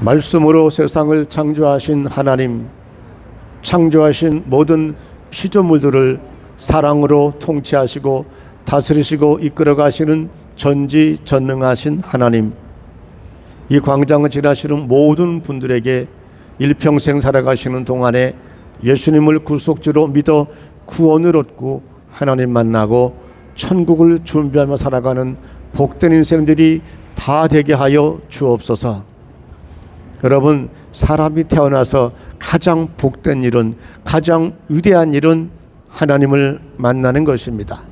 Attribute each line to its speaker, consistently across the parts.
Speaker 1: 말씀으로 세상을 창조하신 하나님, 창조하신 모든 피조물들을 사랑으로 통치하시고 다스리시고 이끌어 가시는 전지 전능하신 하나님. 이 광장을 지나시는 모든 분들에게 일평생 살아가시는 동안에 예수님을 구속주로 믿어 구원을 얻고 하나님 만나고 천국을 준비하며 살아가는 복된 인생들이 다 되게 하여 주옵소서. 여러분 사람이 태어나서 가장 복된 일은 가장 위대한 일은 하나님을 만나는 것입니다.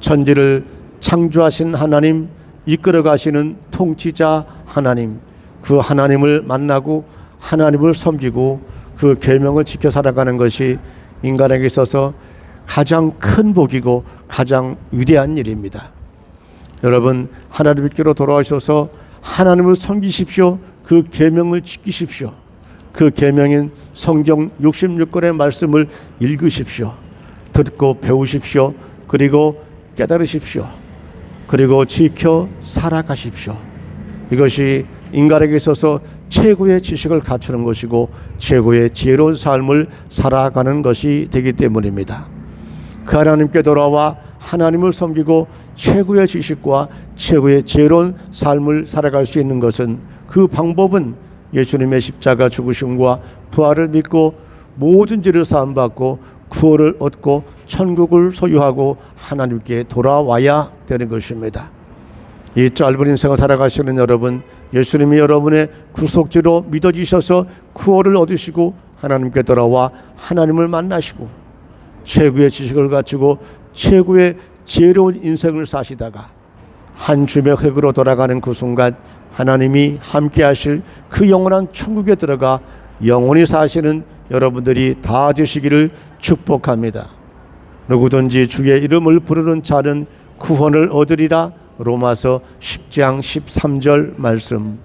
Speaker 1: 천지를 창조하신 하나님, 이끌어 가시는 통치자 하나님, 그 하나님을 만나고 하나님을 섬기고 그 계명을 지켜 살아가는 것이 인간에게 있어서 가장 큰 복이고 가장 위대한 일입니다. 여러분 하나님께로 돌아오셔서 하나님을 섬기십시오. 그 계명을 지키십시오. 그 계명인 성경 66권의 말씀을 읽으십시오. 듣고 배우십시오. 그리고 깨달으십시오. 그리고 지켜 살아가십시오. 이것이 인간에게 있어서 최고의 지식을 갖추는 것이고 최고의 지혜로운 삶을 살아가는 것이 되기 때문입니다. 그 하나님께 돌아와 하나님을 섬기고 최고의 지식과 최고의 지혜로운 삶을 살아갈 수 있는 것은 그 방법은 예수님의 십자가 죽으심과 부활을 믿고 모든 죄를 사함 받고 구원을 얻고 천국을 소유하고 하나님께 돌아와야 되는 것입니다. 이 짧은 인생을 살아가시는 여러분, 예수님이 여러분의 구속주로 믿어지셔서 구원을 얻으시고 하나님께 돌아와 하나님을 만나시고 최고의 지식을 갖추고 최고의 지혜로운 인생을 사시다가 한 줌의 흙으로 돌아가는 그 순간 하나님이 함께 하실 그 영원한 천국에 들어가 영원히 사시는 여러분들이 다 되시기를 축복합니다. 누구든지 주의 이름을 부르는 자는 구원을 얻으리라 로마서 10장 13절 말씀